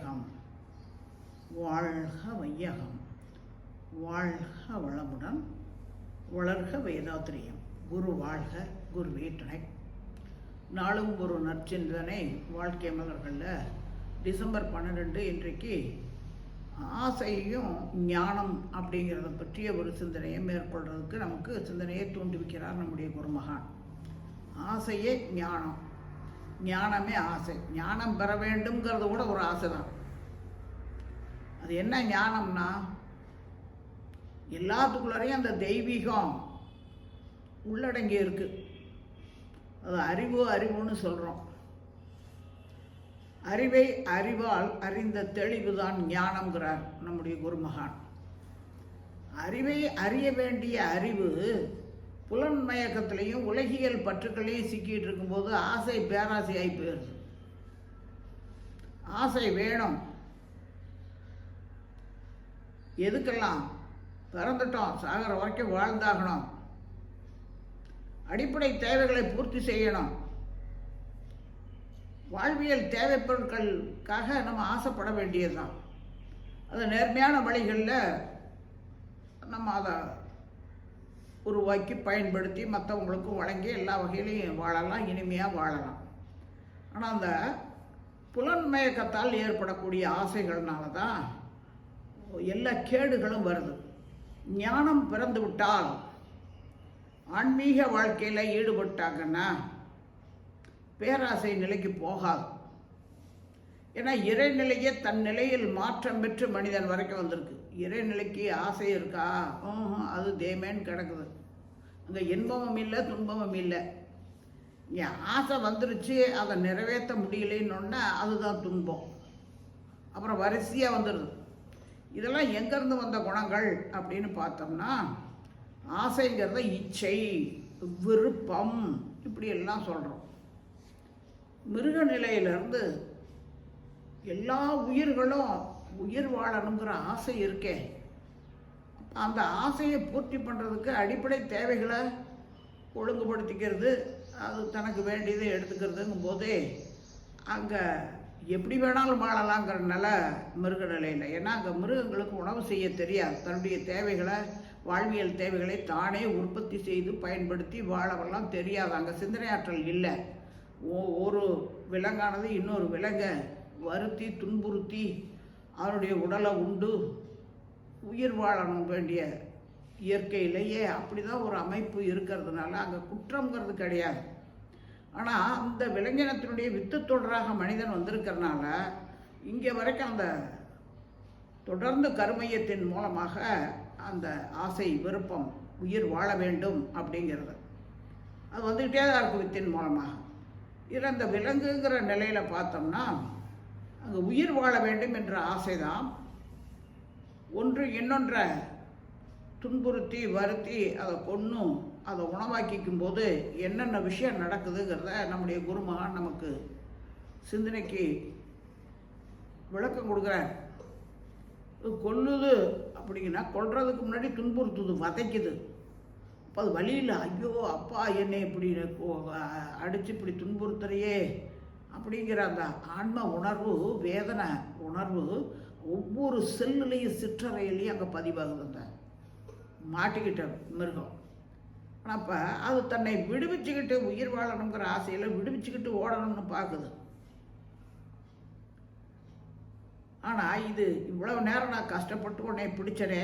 வையகம் வாழ்க வையகம். வாழ்க வளமுடன் வளர்க வேதாத்திரியம். குரு வாழ்க குரு வீட்டனை நாளும் ஒரு நற்சிந்தனை வாழ்க்கை மலர்களில் டிசம்பர் பன்னிரெண்டு இன்றைக்கு ஆசையும் ஞானம் அப்படிங்கிறத பற்றிய ஒரு சிந்தனையை மேற்கொள்றதுக்கு நமக்கு சிந்தனையை தூண்டுவிக்கிறார் நம்முடைய குருமகான். ஆசையே ஞானம். ஞானமே ஆசை. ஞானம் பெற வேண்டும்ங்கிறது கூட ஒரு ஆசை தான் அது என்ன ஞானம்னா எல்லாத்துக்குள்ளாரையும் அந்த தெய்வீகம் உள்ளடங்கி இருக்கு. அது அறிவு அறிவுன்னு சொல்கிறோம் அறிவை அறிவால் அறிந்த தெளிவு தான் ஞானம்ங்கிறார் நம்முடைய குருமகான் அறிவை அறிய வேண்டிய அறிவு புலன் மயக்கத்திலையும் உலகியல் பற்றுக்களையும் சிக்கிட்டு இருக்கும்போது ஆசை பேராசையாகி போயிடுது ஆசை வேணும். எதுக்கெல்லாம்? பிறந்துட்டோம். சாகிற வரைக்கும் வாழ்ந்தாகணும். அடிப்படை தேவைகளை பூர்த்தி செய்யணும். வாழ்வியல் தேவை பொருட்களுக்காக நம்ம ஆசைப்பட வேண்டியதுதான். அது நேர்மையான வழிகளில் நம்ம அதை உருவாக்கி பயன்படுத்தி மற்றவங்களுக்கும் வழங்கி எல்லா வகையிலையும் வாழலாம் இனிமையாக வாழலாம். ஆனால் அந்த புலன் மயக்கத்தால் ஏற்படக்கூடிய ஆசைகள்னால தான் எல்லா கேடுகளும் வருது. ஞானம் பிறந்து விட்டால் ஆன்மீக வாழ்க்கையில் ஈடுபட்டாங்கன்னா பேராசை நிலைக்கு போகாது. ஏன்னா இறைநிலையே தன் நிலையில் மாற்றம் பெற்று மனிதன் வரைக்கும் வந்திருக்கு. இறைநிலைக்கு ஆசை இருக்கா? அது தேமேன்னு கிடக்குது. அங்கே இன்பமும் இல்லை துன்பமும் இல்லை. இங்கே ஆசை வந்துருச்சு அதை நிறைவேற்ற முடியலன்னு அதுதான் துன்பம். அப்புறம் வரிசையாக வந்துடுது இதெல்லாம் எங்கேருந்து வந்த குணங்கள் அப்படின்னு பார்த்தோம்னா ஆசைங்கிறத இச்சை விருப்பம் இப்படி எல்லாம் சொல்கிறோம் மிருக நிலையிலிருந்து எல்லா உயிர்களும் உயிர் வாழணுங்கிற ஆசை இருக்கே. அந்த ஆசையை பூர்த்தி பண்ணுறதுக்கு அடிப்படை தேவைகளை ஒழுங்குபடுத்திக்கிறது அது தனக்கு வேண்டியதை எடுத்துக்கிறதுங்கும் போதே அங்கே எப்படி வேணாலும் வாழலாங்கிற நில மிருக நிலையில். ஏன்னா அங்கே மிருகங்களுக்கு உணவு செய்ய தெரியாது. தன்னுடைய தேவைகளை வாழ்வியல் தேவைகளை தானே உற்பத்தி செய்து பயன்படுத்தி வாழவெல்லாம் தெரியாது. அங்கே சிந்தனை ஆற்றல் இல்லை ஒரு விலங்கானது இன்னொரு விலங்கை வருத்தி துன்புறுத்தி அவருடைய உடலை உண்டு. உயிர் வாழணும் வேண்டிய இயற்கையிலேயே அப்படி தான் ஒரு அமைப்பு இருக்கிறதுனால அங்கே குற்றங்கிறது கிடையாது. ஆனால் அந்த விலங்கினத்தினுடைய வித்து தொடராக மனிதன் வந்திருக்கிறனால இங்கே வரைக்கும் அந்த தொடர்ந்து கருமையத்தின் மூலமாக அந்த ஆசை விருப்பம் உயிர் வாழ வேண்டும் அப்படிங்கிறது. அது வந்துக்கிட்டே தான் இருக்கும் வித்தின் மூலமாக. இதில் அந்த விலங்குங்கிற நிலையில் பார்த்தோம்னா அங்கே உயிர் வாழ வேண்டும் என்ற ஆசைதான். ஒன்று இன்னொன்றை துன்புறுத்தி வருத்தி அதை கொன்னும் அதை உணவாக்கிக்கும் போது என்னென்ன விஷயம் நடக்குதுங்கிறத நம்முடைய குருமகன் நமக்கு சிந்தனைக்கு விளக்கம் கொடுக்குறார். இது கொல்லுது அப்படிங்கன்னா கொல்றதுக்கு முன்னாடி துன்புறுத்துது வதைக்குது. அப்போ அது வழியில் ஐயோ அப்பா என்னை இப்படி அடித்து இப்படி துன்புறுத்துறையே. அப்படிங்கிற அந்த ஆன்ம உணர்வு வேதனை உணர்வு ஒவ்வொரு செல்லுலேயும் சிற்றறையிலையும் அங்கே பதிவாகுது அந்த மாட்டிக்கிட்ட மிருகம். ஆனால் அப்போ அது தன்னை விடுவிச்சுக்கிட்டு உயிர் வாழணுங்கிற ஆசையில் விடுவிச்சுக்கிட்டு ஓடணும்னு பார்க்குது ஆனால் இது இவ்வளவு நேரம் நான் கஷ்டப்பட்டு உன்னை பிடிச்சனே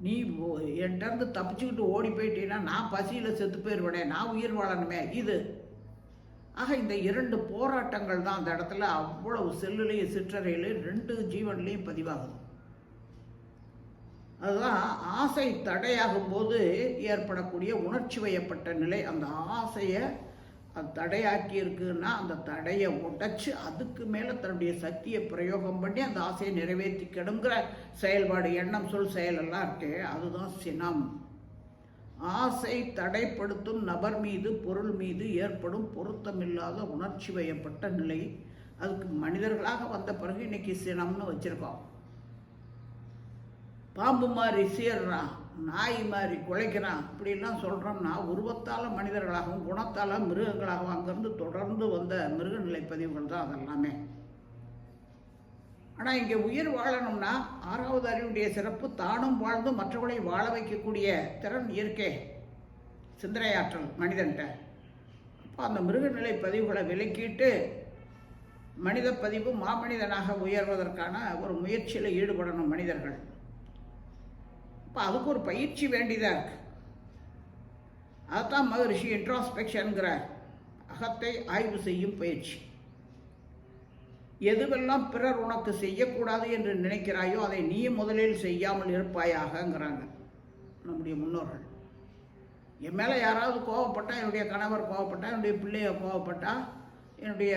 நீ ஓ- என்கிட்ட இருந்து தப்பிச்சுக்கிட்டு ஓடி போயிட்டீன்னா நான் பசியில் செத்து போயிடுவேனே நான் உயிர் வாழணுமே இது. ஆக இந்த இரண்டு போராட்டங்கள் தான் அந்த இடத்துல அவ்வளவு செல்லுலேயும் சிற்றறையிலையும் ரெண்டு ஜீவன்லேயும் பதிவாகுது. அதுதான் ஆசை தடையாகும் போது ஏற்படக்கூடிய உணர்ச்சி வயப்பட்ட நிலை. அந்த ஆசையை அது தடையாக்கி இருக்குன்னா அந்த தடையை உடைச்சு அதுக்கு மேலே தன்னுடைய சக்தியை பிரயோகம் பண்ணி அந்த ஆசையை நிறைவேற்றிக்கணுங்கிற செயல்பாடு எண்ணம் சொல் செயலெல்லாம் இருக்கு அதுதான் சினம். ஆசை தடைப்படுத்தும் நபர் மீது பொருள் மீது ஏற்படும் பொருத்தமில்லாத உணர்ச்சி வயப்பட்ட நிலை. அதுக்கு மனிதர்களாக வந்த பிறகு இன்னைக்கு சினம்னு வச்சுருக்கோம். பாம்பு மாதிரி சீர்றான் நாய் மாதிரி குலைக்கிறான் இப்படிலாம் சொல்கிறோம்னா உருவத்தால் மனிதர்களாகவும் குணத்தால் மிருகங்களாகவும் அங்கேருந்து தொடர்ந்து வந்த மிருகநிலை பதிவுகள் தான் அதெல்லாமே. ஆனால் இங்கே உயிர் வாழணும்னா ஆறாவது அறிவுடைய சிறப்பு தானும் வாழ்ந்து மற்றவர்களை வாழ வைக்கக்கூடிய திறன் இருக்கே. சிந்தனையாற்றல் மனிதன்கிட்ட. அப்போ அந்த மிருகநிலை பதிவுகளை விலக்கிட்டு மனித பதிவு மாமனிதனாக உயர்வதற்கான ஒரு முயற்சியில் ஈடுபடணும் மனிதர்கள். இப்போ அதுக்கு ஒரு பயிற்சி வேண்டியதாக இருக்கு. அதுதான் மகரிஷி இன்ட்ராஸ்பெக்ஷனுங்கிற அகத்தை ஆய்வு செய்யும் பயிற்சி. எதுவெல்லாம் பிறர் உனக்கு செய்யக்கூடாது என்று நினைக்கிறாயோ அதை நீ முதலில் செய்யாமல் இருப்பாயாகங்கிறாங்க நம்முடைய முன்னோர்கள். என் மேலே யாராவது கோவப்பட்டால் என்னுடைய கணவர் கோவப்பட்டால் என்னுடைய பிள்ளைய கோவப்பட்டால் என்னுடைய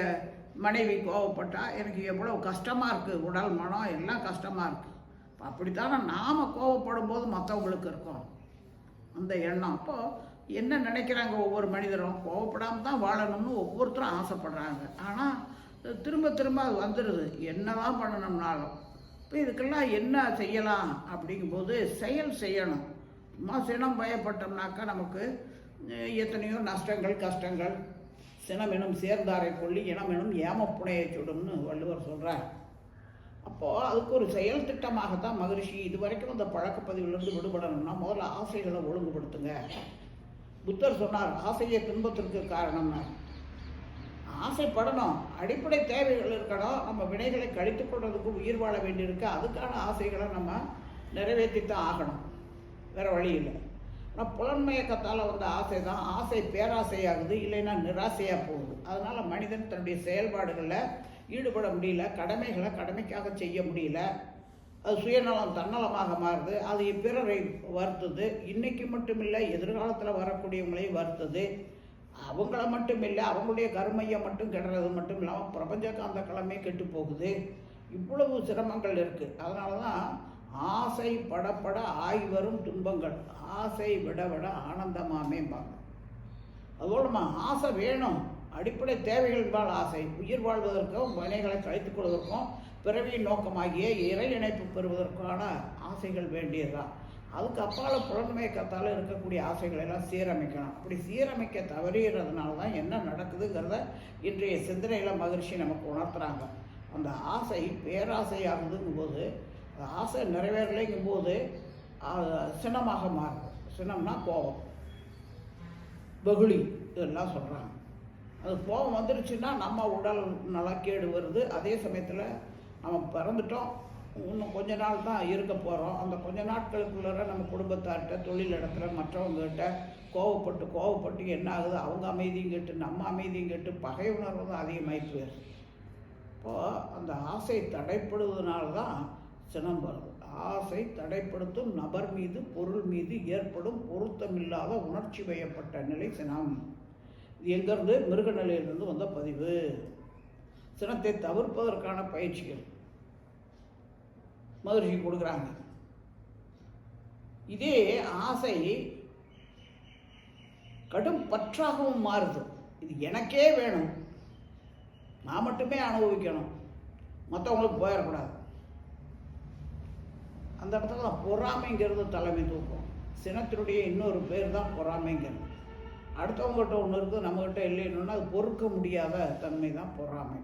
மனைவி கோவப்பட்டால் எனக்கு எவ்வளோ கஷ்டமாக இருக்குது உடல் மனம் எல்லாம் கஷ்டமாக இருக்குது அப்படித்தானே நாம் கோவப்படும் போது மற்றவங்களுக்கு இருக்கும். அந்த எண்ணம். அப்போது என்ன நினைக்கிறாங்க ஒவ்வொரு மனிதரும்? கோவப்படாமல் தான் வாழணும்னு ஒவ்வொருத்தரும் ஆசைப்படுறாங்க. ஆனால் திரும்ப திரும்ப அது வந்துடுது என்னதான் பண்ணணும்னாலும். இப்போ இதுக்கெல்லாம் என்ன செய்யலாம் அப்படிங்கும்போது செயல் செய்யணும். சும்மா சினம் பயப்பட்டோம்னாக்கா நமக்கு எத்தனையோ நஷ்டங்கள் கஷ்டங்கள். சினம் எனும் சேர்ந்தாரை கொள்ளி இனம் எனும் ஏமப்புனையை சுடும்னு வள்ளுவர் சொல்கிறார் அப்போது அதுக்கு ஒரு செயல் திட்டமாகத்தான் மகிழ்ச்சி இது வரைக்கும் அந்த பழக்கப்பதிவிலிருந்து விடுபடணும்னா முதல்ல ஆசைகளை ஒழுங்குபடுத்துங்க. புத்தர் சொன்னார் ஆசையை துன்பத்திற்கு காரணம்னா ஆசைப்படணும். அடிப்படை தேவைகள் இருக்கணும். நம்ம வினைகளை கழித்து கொள்றதுக்கு உயிர் வாழ வேண்டியிருக்கு. அதுக்கான ஆசைகளை நம்ம நிறைவேற்றித்தான் ஆகணும். வேற வழி இல்லை. ஆனால் புலன்மயக்கத்தால் வந்த ஆசை தான். ஆசை பேராசையாகுது இல்லைன்னா நிராசையாக போகுது. அதனால் மனிதன் தன்னுடைய செயல்பாடுகளில் ஈடுபட முடியல. கடமைகளை கடமைக்காக செய்ய முடியல. அது சுயநலம் தன்னலமாக மாறுது. அது பிறரை வருத்துது. இன்றைக்கு மட்டும் இல்லை எதிர்காலத்தில் வரக்கூடியவங்களையும் வருத்துது. அவங்கள மட்டும் இல்லை அவங்களுடைய கருமையை மட்டும் கெடுறது மட்டும் இல்லாமல் பிரபஞ்ச காந்த கிழமை கெட்டு போகுது. இவ்வளவு சிரமங்கள் இருக்குது அதனால தான் ஆசை படப்பட ஆய் வரும் துன்பங்கள். ஆசை விட விட ஆனந்தமாமேம்பாங்க அதுபோல் நம்ம ஆசை வேணும். அடிப்படை தேவைகள்பால் ஆசை. உயிர் வாழ்வதற்கும் வினைகளை கழித்துக் கொள்வதற்கும் பிறவியின் நோக்கமாகிய இறை இணைப்பு பெறுவதற்கான ஆசைகள் வேண்டியதுதான். அதுக்கு அப்பால புலன்மயக்கத்தால் இருக்கக்கூடிய ஆசைகளை எல்லாம் சீரமைக்கணும் அப்படி சீரமைக்க தவறிடுறதுனால தான் என்ன நடக்குதுங்கிறத இன்றைய சிந்தனையில் மகிழ்ச்சி நமக்கு உணர்த்துறாங்க. அந்த ஆசை பேராசையாகுதுங்கும் போது அந்த ஆசை நிறைவேறலைங்கும் போது சினமாக மாறுது சினம்னா கோபம். வெகுளி இதெல்லாம் சொல்கிறாங்க அது கோபம் வந்துருச்சுன்னா நம்ம உடல் நலக்கேடு வருது. அதே சமயத்தில் நம்ம பிறந்துட்டோம். இன்னும் கொஞ்ச நாள் தான் இருக்க போகிறோம் அந்த கொஞ்ச நாட்களுக்குள்ளார நம்ம குடும்பத்தார்கிட்ட தொழில் இடத்துல மற்றவங்ககிட்ட கோவப்பட்டு கோவப்பட்டு என்ன ஆகுது? அவங்க அமைதியும் கேட்டு நம்ம அமைதியும் கேட்டு பகை உணர்வு தான் அதிகமாகி போயிடுது இப்போது அந்த ஆசை தடைப்படுவதனால தான் சினம் வருது. ஆசை தடைப்படுத்தும் நபர் மீது பொருள் மீது ஏற்படும் பொருத்தமில்லாத உணர்ச்சி வயப்பட்ட நிலை சினம். இது எங்கேருந்து? மிருக நிலையிலிருந்து வந்த பதிவு. சினத்தை தவிர்ப்பதற்கான பயிற்சிகள். மகிழ்ச்சி கொடுக்குறாங்க. இதே ஆசை கடும் பற்றாகவும் மாறுது. இது எனக்கே வேணும். நான் மட்டுமே அனுபவிக்கணும். மற்றவங்களுக்கு போயிடக்கூடாது. அந்த இடத்துல பொறாமைங்கிறது தலைமை தூக்கம். சினத்தினுடைய இன்னொரு பேர் தான் பொறாமைங்கிறது. அடுத்தவங்ககிட்ட ஒன்று இருக்குது நம்மகிட்ட இல்லைன்னு அது பொறுக்க முடியாத தன்மை தான் பொறாமை.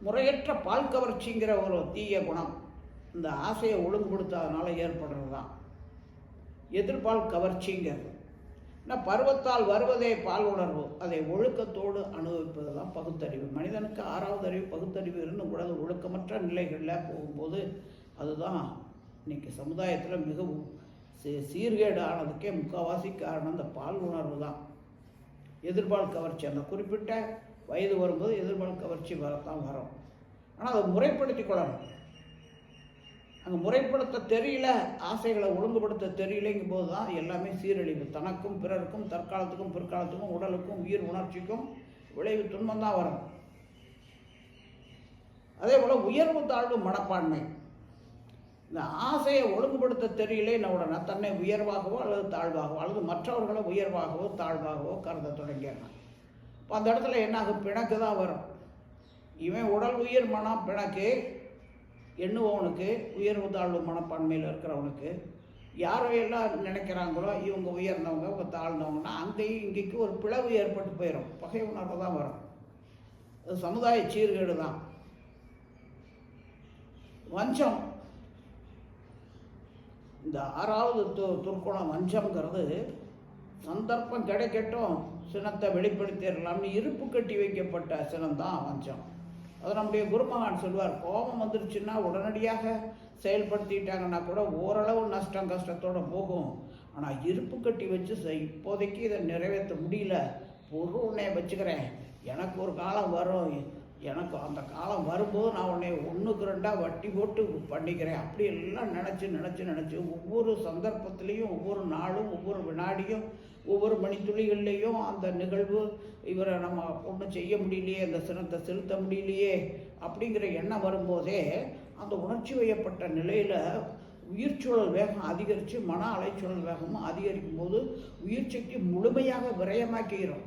முறையற்ற பால் கவர்ச்சிங்கிற ஒரு தீய குணம். இந்த ஆசையை ஒழுங்குபடுத்தாதனால ஏற்படுறது தான் எதிர்பால் கவர்ச்சிங்கிறது. ஏன்னா பருவத்தால் வருவதே பால் உணர்வு. அதை ஒழுக்கத்தோடு அனுபவிப்பது தான் பகுத்தறிவு. மனிதனுக்கு ஆறாவது அறிவு பகுத்தறிவு இருந்தும் கூட ஒழுக்கமற்ற நிலைகளில் போகும்போது அதுதான் இன்னைக்கு சமுதாயத்தில் மிகவும் சீ- சீர்கேடு ஆனதுக்கே முக்கால்வாசி காரணம். அந்த பால் உணர்வு தான் எதிர்பால் கவர்ச்சி. அந்த குறிப்பிட்ட வயது வரும்போது எதிர்பார்ப்பு கவர்ச்சி வரத்தான் வரும். ஆனால் அதை முறைப்படுத்தி கொள்ளணும். அங்கே முறைப்படுத்த தெரியல ஆசைகளை ஒழுங்குபடுத்த தெரியலைங்கும் போது தான் எல்லாமே சீரழிவு. தனக்கும் பிறருக்கும் தற்காலத்துக்கும் பிற்காலத்துக்கும் உடலுக்கும் உயிர் உணர்ச்சிக்கும் விளைவு துன்பம் தான் வரும். அதே போல் உயர்வு தாழ்வு மனப்பான்மை. இந்த ஆசையை ஒழுங்குபடுத்த தெரியல உடனே தன்னை உயர்வாகவோ அல்லது தாழ்வாகவோ அல்லது மற்றவர்களை உயர்வாகவோ தாழ்வாகவோ கருத தொடங்கிடலாம். இப்போ அந்த இடத்துல என்ன பிணக்கு தான் வரும். இவன் உடல் உயிர் மனம் பிணக்கு. எண்ணுவவனுக்கு உயர்வு தாழ்வு மனப்பான்மையில் இருக்கிறவனுக்கு யாரையெல்லாம் எல்லாம் நினைக்கிறாங்களோ இவங்க உயர்ந்தவங்க இவங்க தாழ்ந்தவங்கன்னா அங்கேயும் இங்கேயும் ஒரு பிளவு ஏற்பட்டு போயிடும் பகை உணர்வு தான் வரும். அது சமுதாய சீர்கேடு தான். வஞ்சம். இந்த ஆறாவது து துர்க்குணம் வஞ்சம்ங்கிறது சந்தர்ப்பம் கிடைக்கட்டும். சினத்தை வெளிப்படுத்திடலாம்னு இருப்பு கட்டி வைக்கப்பட்ட சினம் தான் வஞ்சம் அது நம்முடைய குருமகான் சொல்வார் கோபம் வந்துருச்சுன்னா உடனடியாக செயல்படுத்திட்டாங்கன்னா கூட ஓரளவு நஷ்டம் கஷ்டத்தோடு போகும். ஆனால் இருப்பு கட்டி வச்சு செய்- இப்போதைக்கு இதை நிறைவேற்ற முடியல. பொருள் பொருள்னே வச்சுக்கிறேன். எனக்கு ஒரு காலம் வரும். எனக்கு அந்த காலம் வரும்போது நான் உன்னை ஒன்றுக்கு ரெண்டாக வட்டி போட்டு பண்ணிக்கிறேன். அப்படி எல்லாம் நினச்சி நினச்சி நினச்சி ஒவ்வொரு சந்தர்ப்பத்துலேயும் ஒவ்வொரு நாளும் ஒவ்வொரு வினாடியும் ஒவ்வொரு மணித்துளிகள்லேயும் அந்த நிகழ்வு இவரை நம்ம ஒன்றும் செய்ய முடியலையே அந்த சினத்தை செலுத்த முடியலையே அப்படிங்கிற எண்ணம் வரும்போதே அந்த உணர்ச்சி வயப்பட்ட நிலையில் உயிர்ச்சூழல் வேகம் அதிகரித்து மன அலைச்சூழல் வேகமும் அதிகரிக்கும் போது உயிர் சக்தி முழுமையாக விரயமாக்கிறோம்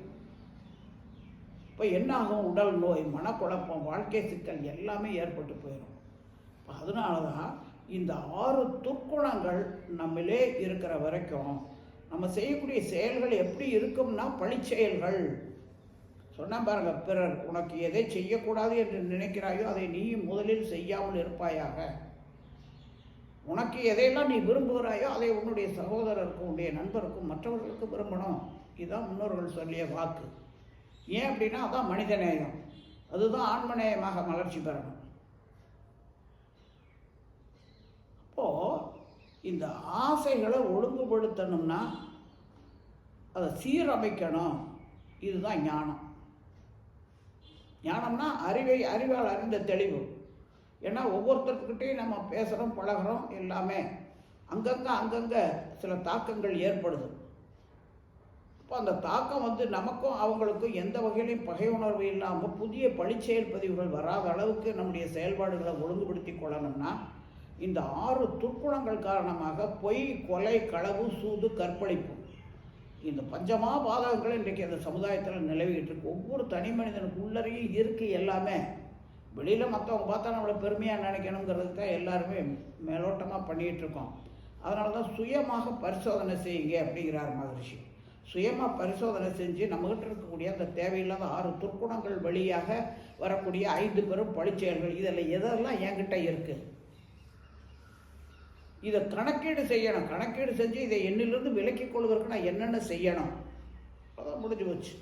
இப்போ என்ன ஆகும் உடல் நோய் மனக்குழப்பம் வாழ்க்கை சிக்கல் எல்லாமே ஏற்பட்டு போயிடும் அதனால தான் இந்த ஆறு துர்க்குணங்கள் நம்மளே இருக்கிற வரைக்கும் நம்ம செய்யக்கூடிய செயல்கள் எப்படி இருக்கும்னா பழிச்செயல்கள். சொன்ன பாருங்க பிறர் உனக்கு எதை செய்யக்கூடாது என்று நினைக்கிறாயோ அதை நீ முதலில் செய்யாமல் இருப்பாயாக. உனக்கு எதையெல்லாம் நீ விரும்புகிறாயோ அதை உன்னுடைய சகோதரருக்கும் உன்னுடைய நண்பருக்கும் மற்றவர்களுக்கும் விரும்பணும். இதுதான் முன்னோர்கள் சொல்லிய வாக்கு. ஏன் அப்படின்னா அதான் மனிதநேயம் அதுதான் ஆன்மநேயமாக மலர்ச்சி பெறணும். அப்போது இந்த ஆசைகளை ஒழுங்குபடுத்தணும்னா அதை சீரமைக்கணும். இதுதான் ஞானம். ஞானம்னா அறிவை அறிவால் அறிந்த தெளிவு. ஏன்னா ஒவ்வொருத்தர்கிட்டையும் நம்ம பேசுகிறோம் பழகுறோம் எல்லாமே. அங்கங்கே அங்கங்கே சில தாக்கங்கள் ஏற்படுது. இப்போ அந்த தாக்கம் வந்து நமக்கும் அவங்களுக்கும் எந்த வகையிலையும் பகை உணர்வு இல்லாமல் புதிய பழிச்செயல் பதிவுகள் வராத அளவுக்கு நம்முடைய செயல்பாடுகளை ஒழுங்குபடுத்தி கொள்ளணும்னா இந்த ஆறு துர்க்குணங்கள் காரணமாக பொய் கொலை களவு சூது கற்பழிப்பு. இந்த பஞ்சமா பாதகங்கள் இன்றைக்கு அந்த சமுதாயத்தில் நிலவிக்கிட்டு இருக்கு. ஒவ்வொரு தனி மனிதனுக்கு உள்ளறையும் இருக்கு எல்லாமே. வெளியில் மற்றவங்க பார்த்தா நம்மளை பெருமையாக நினைக்கணுங்கிறது தான் எல்லாருமே மேலோட்டமாக பண்ணிகிட்டு இருக்கோம். அதனால தான் சுயமாக பரிசோதனை செய்யுங்க அப்படிங்கிறார் மகரிஷி. சுயமாக பரிசோதனை செஞ்சு நம்மகிட்ட இருக்கக்கூடிய அந்த தேவையில்லாத ஆறு துர்க்குணங்கள் வழியாக வரக்கூடிய ஐந்து பெரும் பழிச்செயல்கள். இதில் எதெல்லாம் என்கிட்ட இருக்குது இதை கணக்கீடு செய்யணும். கணக்கீடு செஞ்சு இதை என்னிலிருந்து விலக்கிக் கொள்வதற்கு நான் என்னென்ன செய்யணும்? அதான் முடிஞ்சு போச்சு.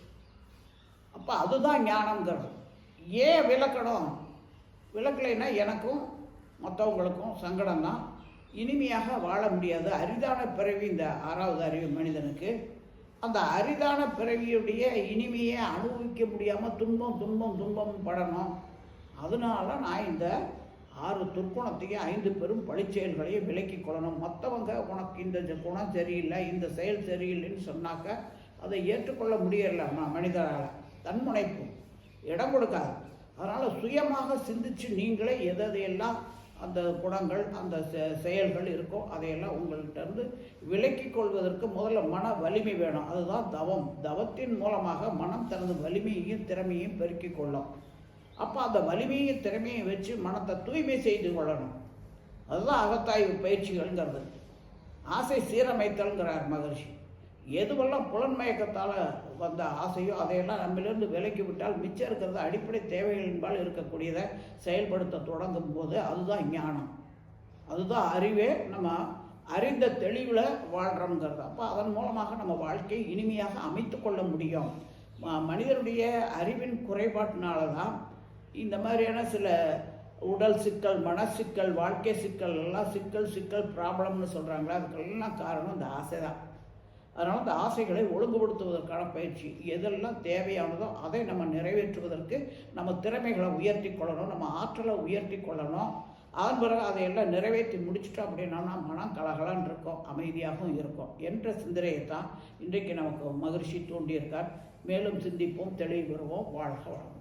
அப்போ அதுதான் ஞானங்கிறது ஏன் விளக்கணும் விளக்கலைன்னா எனக்கும் மற்றவங்களுக்கும் சங்கடம் தான் இனிமையாக வாழ முடியாது. அரிதான பிறவி இந்த ஆறாவது அறிவு மனிதனுக்கு. அந்த அரிதான பிறவியுடைய இனிமையை அனுபவிக்க முடியாமல் துன்பம் துன்பம் துன்பம் படணும். அதனால நான் இந்த ஆறு துர்க்குணத்தையும் ஐந்து பெரும் பழிச்செயல்களையும் விலக்கி கொள்ளணும். மற்றவங்க உனக்கு இந்த குணம் சரியில்லை இந்த செயல் சரியில்லைன்னு சொன்னாக்க அதை ஏற்றுக்கொள்ள முடியல ம- மனிதரால். தன்முனைப்பு. இடம் கொடுக்காது. அதனால் சுயமாக சிந்திச்சு நீங்களே எதையெல்லாம் அந்த குணங்கள் அந்த செ- செயல்கள் இருக்கோ அதையெல்லாம் உங்கள்கிட்ட இருந்து விலக்கிக் கொள்வதற்கு முதல்ல மன வலிமை வேணும். அதுதான் தவம். தவத்தின் மூலமாக மனம் தனது வலிமையையும் திறமையும் பெருக்கிக் கொள்ளும். அப்போ அந்த வலிமையும் திறமையும் வச்சு மனத்தை தூய்மை செய்து கொள்ளணும். அதுதான் அகத்தாய்வு பயிற்சிகள்ங்கிறது. ஆசை சீரமைத்தல்ங்கிறார் மகர்ஷி. எதுவெல்லாம் புலன்மயக்கத்தால் வந்த ஆசையோ அதையெல்லாம் நம்மிலிருந்து விலக்கி விட்டால் மிச்சம் இருக்கிறது அடிப்படை தேவைகளின்பால் இருக்கக்கூடியதை செயல்படுத்த தொடங்கும் போது அதுதான் ஞானம். அதுதான் அறிவே நம்ம அறிந்த தெளிவில் வாழ்கிறோங்கிறது அப்போ அதன் மூலமாக நம்ம வாழ்க்கையை இனிமையாக அமைத்து கொள்ள முடியும். மனிதனுடைய அறிவின் குறைபாட்டினால தான் இந்த மாதிரியான சில உடல் சிக்கல் மன சிக்கல் வாழ்க்கை சிக்கல் எல்லாம் சிக்கல் சிக்கல் ப்ராப்ளம்னு சொல்கிறாங்களே அதுக்கெல்லாம் காரணம் இந்த ஆசை தான் அதனால் அந்த ஆசைகளை ஒழுங்குபடுத்துவதற்கான பயிற்சி எதெல்லாம் தேவையானதோ அதை நம்ம நிறைவேற்றுவதற்கு நம்ம திறமைகளை உயர்த்தி கொள்ளணும் நம்ம ஆற்றலை உயர்த்தி கொள்ளணும். அதன் பிறகு அதையெல்லாம் நிறைவேற்றி முடிச்சுட்டோம் அப்படின்னா மனம் கலகலன்னு இருக்கும் அமைதியாகவும் இருக்கும் என்ற சிந்தனையை தான் இன்றைக்கு நமக்கு மகிழ்ச்சி தூண்டியிருக்கார். மேலும் சிந்திப்போம் தெளிவு பெறுவோம் வாழ்க வளம்